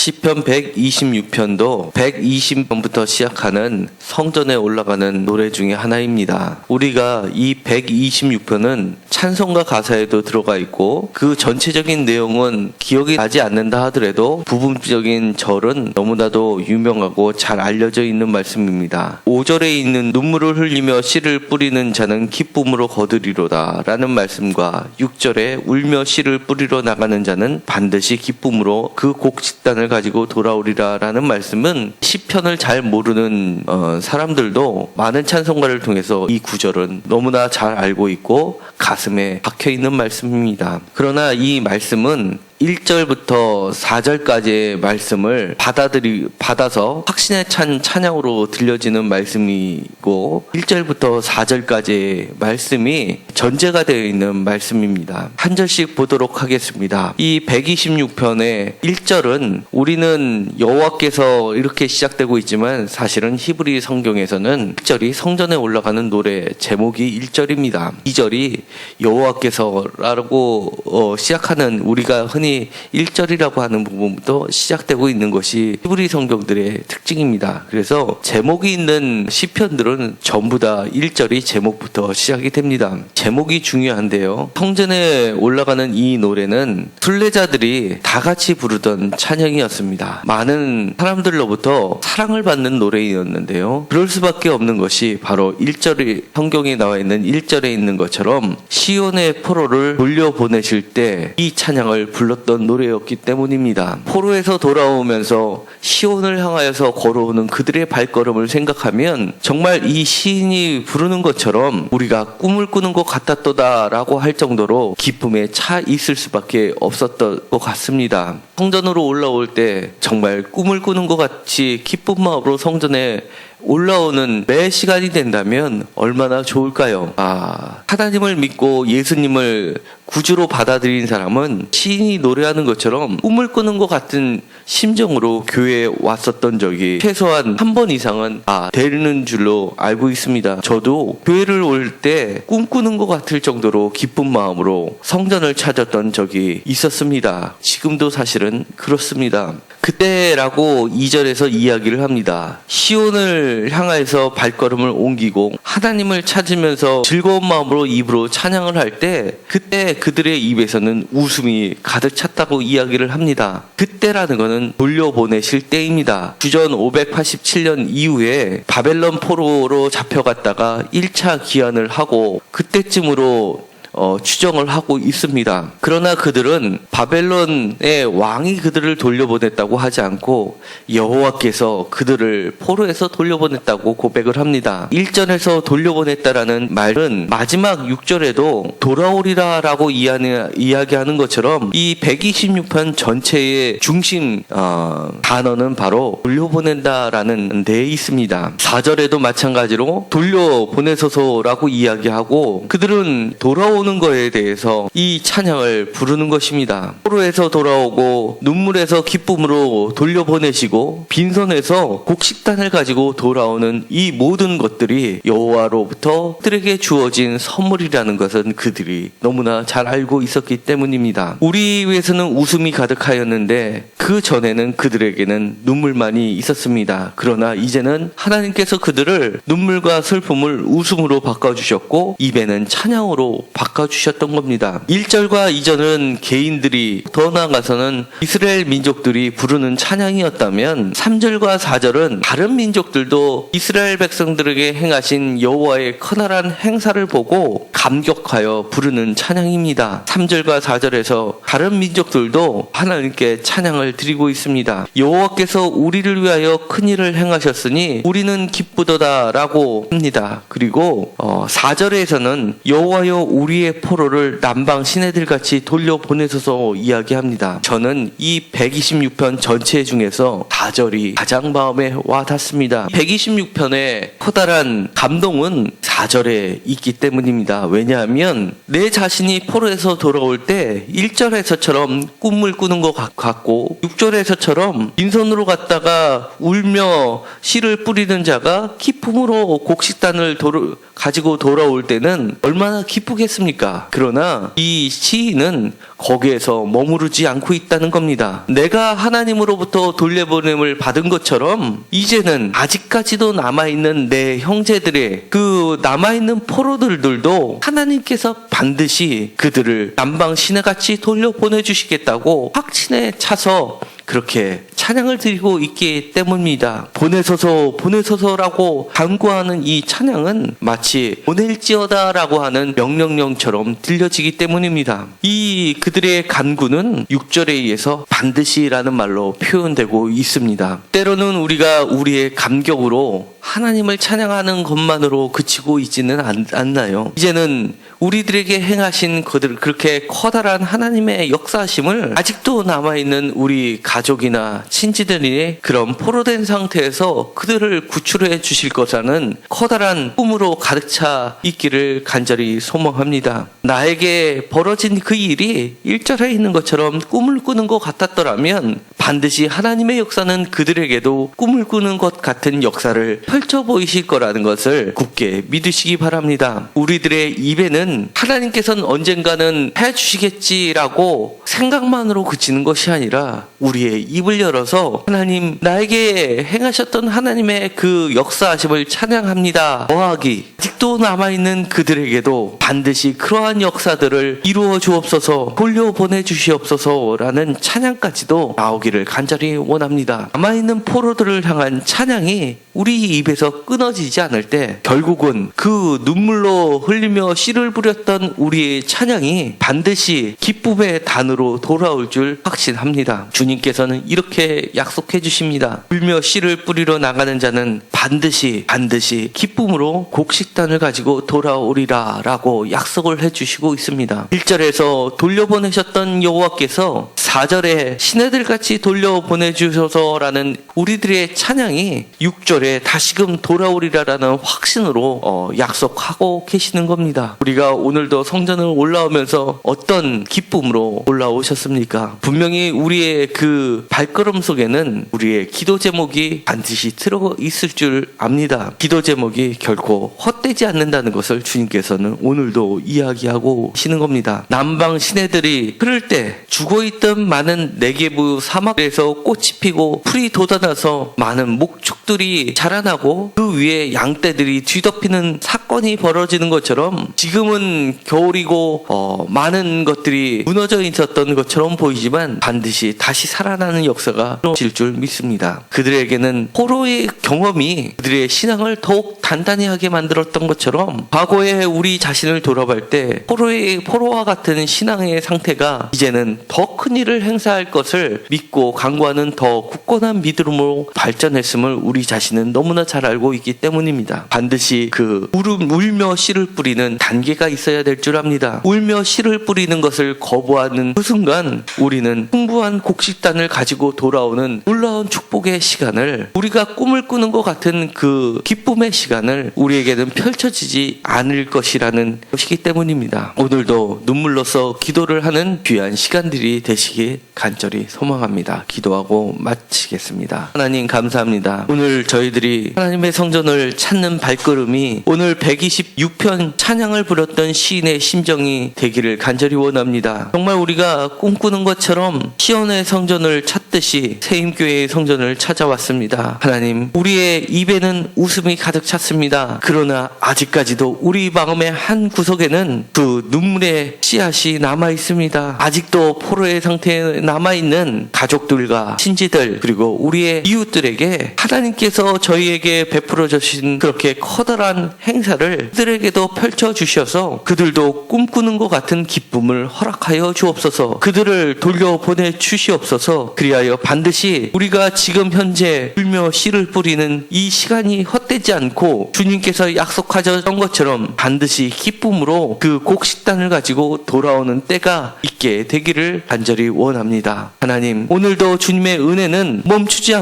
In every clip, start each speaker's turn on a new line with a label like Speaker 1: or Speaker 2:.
Speaker 1: 시편 126편도 120번부터 시작하는 성전에 올라가는 노래 중에 하나입니다. 우리가 이 126편은 찬송가 가사에도 들어가 있고 그 전체적인 내용은 기억이 나지 않는다 하더라도 부분적인 절은 너무나도 유명하고 잘 알려져 있는 말씀입니다. 5절에 있는 눈물을 흘리며 씨를 뿌리는 자는 기쁨으로 거두리로다 라는 말씀과 6절에 울며 씨를 뿌리러 나가는 자는 반드시 기쁨으로 그 곡식단을 가지고 돌아오리라 라는 말씀은 시편을 잘 모르는 어, 사람들도 많은 찬송가를 통해서 이 구절은 너무나 잘 알고 있고 가슴에 박혀 있는 말씀입니다. 그러나 이 말씀은 1절부터 4절까지의 말씀을 받아들이, 받아서 확신에 찬 찬양으로 들려지는 말씀이고, 1절부터 4절까지의 말씀이 전제가 되어 있는 말씀입니다. 한 절씩 보도록 하겠습니다. 이 126편의 1절은 우리는 여호와께서 이렇게 시작되고 있지만 사실은 히브리 성경에서는 1절이 성전에 올라가는 노래 제목이 1절입니다. 2절이 여호와께서라고 어, 시작하는 우리가 흔히 1절이라고 하는 부분부터 시작되고 있는 것이 히브리 성경들의 특징입니다. 그래서 제목이 있는 시편들은 전부 다 1절이 제목부터 시작이 됩니다. 제목이 중요한데요. 성전에 올라가는 이 노래는 순례자들이 다 같이 부르던 찬양이었습니다. 많은 사람들로부터 사랑을 받는 노래였는데요. 그럴 수밖에 없는 것이 바로 1절이 성경에 나와 있는 1절에 있는 것처럼 시온의 포로를 돌려보내실 때 이 찬양을 불렀 던 노래였기 때문입니다. 포로에서 돌아오면서 시온을 향하여서 걸어오는 그들의 발걸음을 생각하면 정말 이 시인이 부르는 것처럼 우리가 꿈을 꾸는 것 같았도다라고 할 정도로 기쁨에 차 있을 수밖에 없었던 것 같습니다. 성전으로 올라올 때 정말 꿈을 꾸는 것 같이 기쁜 마음으로 성전에 올라오는 매 시간이 된다면 얼마나 좋을까요? 아, 하나님을 믿고 예수님을 구주로 받아들인 사람은 시인이 노 래하는 것처럼 꿈을 꾸는 것 같은 심정으로 교회에 왔었던 적이 최소한 한 번 이상은 아, 되는 줄로 알고 있습니다. 저도 교회를 올 때 꿈꾸는 것 같을 정도로 기쁜 마음으로 성전을 찾았던 적이 있었습니다. 지금도 사실은 그렇습니다. 그때라고 2절에서 이야기를 합니다. 시온을 향하여서 발걸음을 옮기고 하나님을 찾으면서 즐거운 마음으로 입으로 찬양을 할 때 그때 그들의 입에서는 웃음이 가득 찼다고 이야기를 합니다. 그때라는 것은 돌려보내실 때입니다. 주전 587년 이후에 바벨론 포로로 잡혀갔다가 1차 기한을 하고 그때쯤으로 어, 추정을 하고 있습니다. 그러나 그들은 바벨론의 왕이 그들을 돌려보냈다고 하지 않고 여호와께서 그들을 포로에서 돌려보냈다고 고백을 합니다. 1절에서 돌려보냈다라는 말은 마지막 6절에도 돌아오리라라고 이야기하는 것처럼 이 126편 전체의 중심 어, 단어는 바로 돌려보낸다라는 데에 있습니다. 4절에도 마찬가지로 돌려보내소서라고 이야기하고 그들은 돌아오 돌아오는 거에 대해서 이 찬양을 부르는 것입니다. 포로에서 돌아오고 눈물에서 기쁨으로 돌려보내시고 빈손에서 곡식단을 가지고 돌아오는 이 모든 것들이 여호와로부터 그들에게 주어진 선물이라는 것은 그들이 너무나 잘 알고 있었기 때문입니다. 우리 위해서는 웃음이 가득하였는데 그 전에는 그들에게는 눈물만이 있었습니다. 그러나 이제는 하나님께서 그들을 눈물과 슬픔을 웃음으로 바꿔주셨고 입에는 찬양으로 바꿔주셨던 겁니다. 1절과 2절은 개인들이 더 나아가서는 이스라엘 민족들이 부르는 찬양이었다면 3절과 4절은 다른 민족들도 이스라엘 백성들에게 행하신 여호와의 커다란 행사를 보고 감격하여 부르는 찬양입니다. 3절과 4절에서 다른 민족들도 하나님께 찬양을 드리고 있습니다. 여호와께서 우리를 위하여 큰 일을 행하셨으니 우리는 기쁘도다라고 합니다. 그리고 어, 4절에서는 여호와여 우리의 포로를 남방 시내들 같이 돌려 보내소서 이야기합니다. 저는 이 126편 전체 중에서 4절이 가장 마음에 와 닿습니다. 126편의 커다란 감동은 4절에 있기 때문입니다. 왜냐하면 내 자신이 포로에서 돌아올 때 1절에서처럼 꿈을 꾸는 것 같고 6절에서처럼 빈손으로 갔다가 울며 씨를 뿌리는 자가 기쁨으로 곡식단을 도로, 가지고 돌아올 때는 얼마나 기쁘겠습니까? 그러나 이 시인은 거기에서 머무르지 않고 있다는 겁니다. 내가 하나님으로부터 돌려보냄을 받은 것처럼 이제는 아직까지도 남아있는 내 형제들의 그 남아있는 포로들들도 하나님께서 반드시 그들을 남방 시내같이 돌려보내주시겠다고 확신에 차서 그렇게 찬양을 드리고 있기 때문입니다. 보내소서 보내소서라고 간구하는 이 찬양은 마치 보낼지어다라고 하는 명령령처럼 들려지기 때문입니다. 이 그들의 간구는 6절에 의해서 반드시라는 말로 표현되고 있습니다. 때로는 우리가 우리의 감격으로 하나님을 찬양하는 것만으로 그치고 있지는 않, 않나요? 이제는 우리들에게 행하신 그들 그렇게 커다란 하나님의 역사심을 아직도 남아있는 우리 가족이나 친지들이 그런 포로된 상태에서 그들을 구출해 주실 것이라는 커다란 꿈으로 가득 차 있기를 간절히 소망합니다. 나에게 벌어진 그 일이 일절에 있는 것처럼 꿈을 꾸는 것 같았더라면 반드시 하나님의 역사는 그들에게도 꿈을 꾸는 것 같은 역사를 펼쳐 보이실 거라는 것을 굳게 믿으시기 바랍니다. 우리들의 입에는 하나님께서는 언젠가는 해주시겠지라고 생각만으로 그치는 것이 아니라 우리의 입을 열어서 하나님 나에게 행하셨던 하나님의 그 역사하심을 찬양합니다. 어하기 아직도 남아있는 그들에게도 반드시 그러한 역사들을 이루어 주옵소서 돌려보내 주시옵소서라는 찬양까지도 나오기를 간절히 원합니다. 남아있는 포로들을 향한 찬양이 우리 입에 서 끊어지지 않을 때 결국은 그 눈물로 흘리며 씨를 뿌렸던 우리의 찬양이 반드시 기쁨의 단으로 돌아올 줄 확신합니다. 주님께서는 이렇게 약속해 주십니다. 울며 씨를 뿌리러 나가는 자는 반드시 반드시 기쁨으로 곡식단을 가지고 돌아오리라 라고 약속을 해 주시고 있습니다. 1절에서 돌려보내셨던 여호와께서 4절에 시내들 같이 돌려보내 주셔서라는 우리들의 찬양이 6절에 다시금 돌아오리라라는 확신으로 어, 약속하고 계시는 겁니다. 우리가 오늘도 성전을 올라오면서 어떤 기쁨으로 올라오셨습니까? 분명히 우리의 그 발걸음 속에는 우리의 기도 제목이 반드시 들어 있을 줄 압니다. 기도 제목이 결코 헛되지 않는다는 것을 주님께서는 오늘도 이야기하고 계시는 겁니다. 남방 시내들이 흐를 때 죽어 있던 많은 네게부 사막에서 꽃이 피고 풀이 돋아나 서 많은 목축들이 자라나고 그 위에 양떼들이 뒤덮이는 사건이 벌어지는 것처럼 지금은 겨울이고 어, 많은 것들이 무너져 있었던 것처럼 보이지만 반드시 다시 살아나는 역사가 질줄 믿습니다. 그들에게는 포로의 경험이 그들의 신앙을 더욱 단단히 하게 만들었던 것처럼 과거에 우리 자신을 돌아볼 때 포로의 포로와 같은 신앙의 상태가 이제는 더 큰 일을 행사할 것을 믿고 강구하는 더 굳건한 믿음으로 발전했음을 우리 자신은 너무나 잘 알고 있기 때문입니다. 반드시 그 울음 울며 씨를 뿌리는 단계가 있어야 될 줄 압니다. 울며 씨를 뿌리는 것을 거부하는 그 순간 우리는 풍부한 곡식단을 가지고 돌아오는 놀라운 축복의 시간을 우리가 꿈을 꾸는 것 같은 그 기쁨의 시간을 우리에게는 펼쳐지지 않을 것이라는 것이기 때문입니다. 오늘도 눈물로써 기도를 하는 귀한 시간들이 되시기 간절히 소망합니다. 기도하고 마치겠습니다. 하나님 감사합니다. 오늘 저희들이 하나님의 성전을 찾는 발걸음이 오늘 126편 찬양을 부렸던 시인의 심정이 되기를 간절히 원합니다. 정말 우리가 꿈꾸는 것처럼 시온의 성전을 찾듯이 세임교회의 성전을 찾아왔습니다. 하나님, 우리의 입에는 웃음이 가득 찼습니다. 그러나 아직까지도 우리 마음의 한 구석에는 그 눈물의 씨앗이 남아 있습니다. 아직도 포로의 상태에 남아 있는 가족들과 친지들 그리고 우리의 이웃들에게 하나님께서 저희에게 베풀어 주신 그렇게 커다란 행사를 그들에게도 펼쳐 주셔서 그들도 꿈꾸는 것 같은 기쁨을 허락하여 주옵소서. 그들을 돌려보내 주시옵소서. 그리하여 반드시 우리가 지금 현재 울며 씨를 뿌리는 이 시간이 헛되지 않고 주님께서 약속하셨던 것처럼 반드시 기쁨으로 그 곡식단을 가지고 돌아오는 때가 있게 되기를 간절히 원합니다. 하나님, 오늘도 주님의 은혜는 멈추지 않고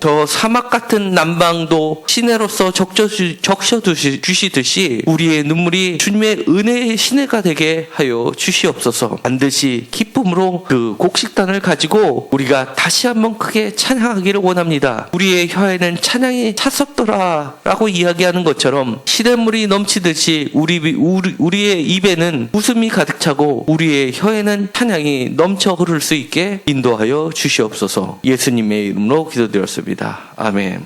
Speaker 1: 저 사막 같은 남방도 시내로서 적셔 주시듯이 우리의 눈물이 주님의 은혜의 시내가 되게 하여 주시옵소서. 반드시 기쁨으로 그 곡식단을 가지고 우리가 다시 한번 크게 찬양하기를 원합니다. 우리의 혀에는 찬양이 찼었더라 라고 이야기하는 것처럼 시냇물이 넘치듯이 우리, 우리 우리의 입에는 웃음이 가득 차고 우리의 혀에는 찬양이 넘쳐 흐를 수 있게 인도하여 주시옵소서. 예수님의 이름으로 기도드렸습니다. 아멘.